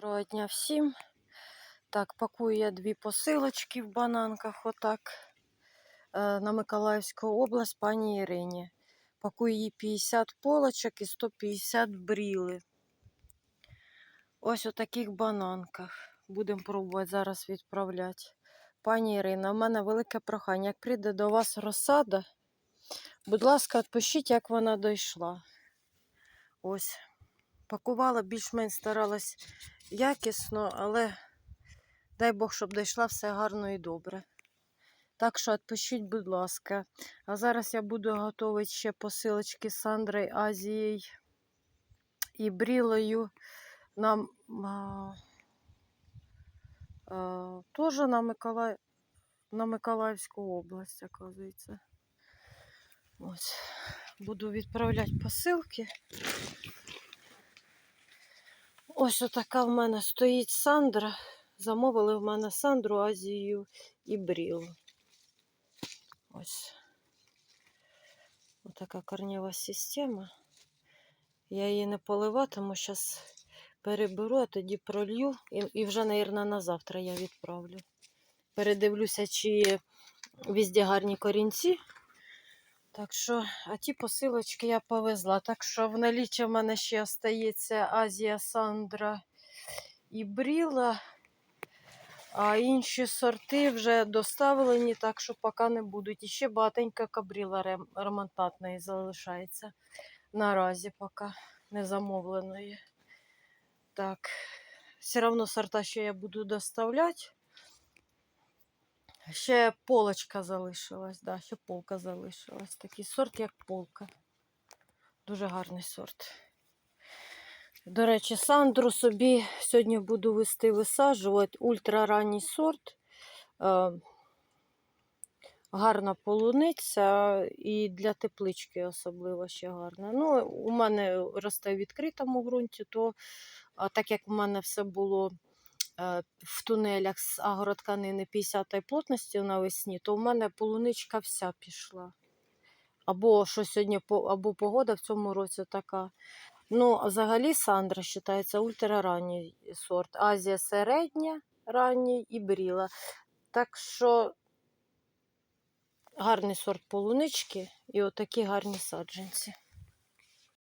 Доброго дня всім. Так, пакую я дві посилочки в бананках, отак, е, на Миколаївську область пані Ірині. Пакую їй 50 полочок і 150 бріли. Ось у таких бананках. Будемо пробувати зараз відправляти. Пані Ірина, у мене велике прохання. Як прийде до вас розсада, будь ласка, відпишіть, як вона дійшла. Ось. Пакувала, більш-менш старалась якісно, але дай Бог, щоб дійшла все гарно і добре. Так що відпишіть, будь ласка. А зараз я буду готувати ще посилочки з Сандрою Азією і Брілою на, а, а, теж на, Миколаїв, на Миколаївську область, оказується. Ось. Буду відправляти посилки. Ось отака в мене стоїть Сандра. Замовили в мене Сандру, Азію і Брілу. Ось. Отака корнева система. Я її не поливатиму, зараз переберу, а тоді пролью і, вже, мабуть, на завтра я відправлю. Передивлюся, чи везде гарні корінці. Так що, а ті посилочки я повезла. Так що в наліччі в мене ще остається Азія Сандра і Бріла. А інші сорти вже доставлені, так що поки не будуть. І ще багатенька кабріла рем- ремонтантної залишається. Наразі поки не замовленої. Так, все одно сорта ще я буду доставляти. Ще полочка залишилась, да, ще полка залишилась. Такий сорт, як полка. Дуже гарний сорт. До речі, сандру собі сьогодні буду вести висаджувати. Ультраранній сорт. Е, гарна полуниця і для теплички особливо ще гарна. Ну, у мене росте в відкритому ґрунті, то так як у мене все було в тунелях з агротканини 50 плотності навесні, то в мене полуничка вся пішла. Або що сьогодні або погода в цьому році така. Ну, взагалі Сандра вважається ультраранній сорт. Азія середня, ранній і бріла. Так що гарний сорт полунички і отакі гарні саджанці.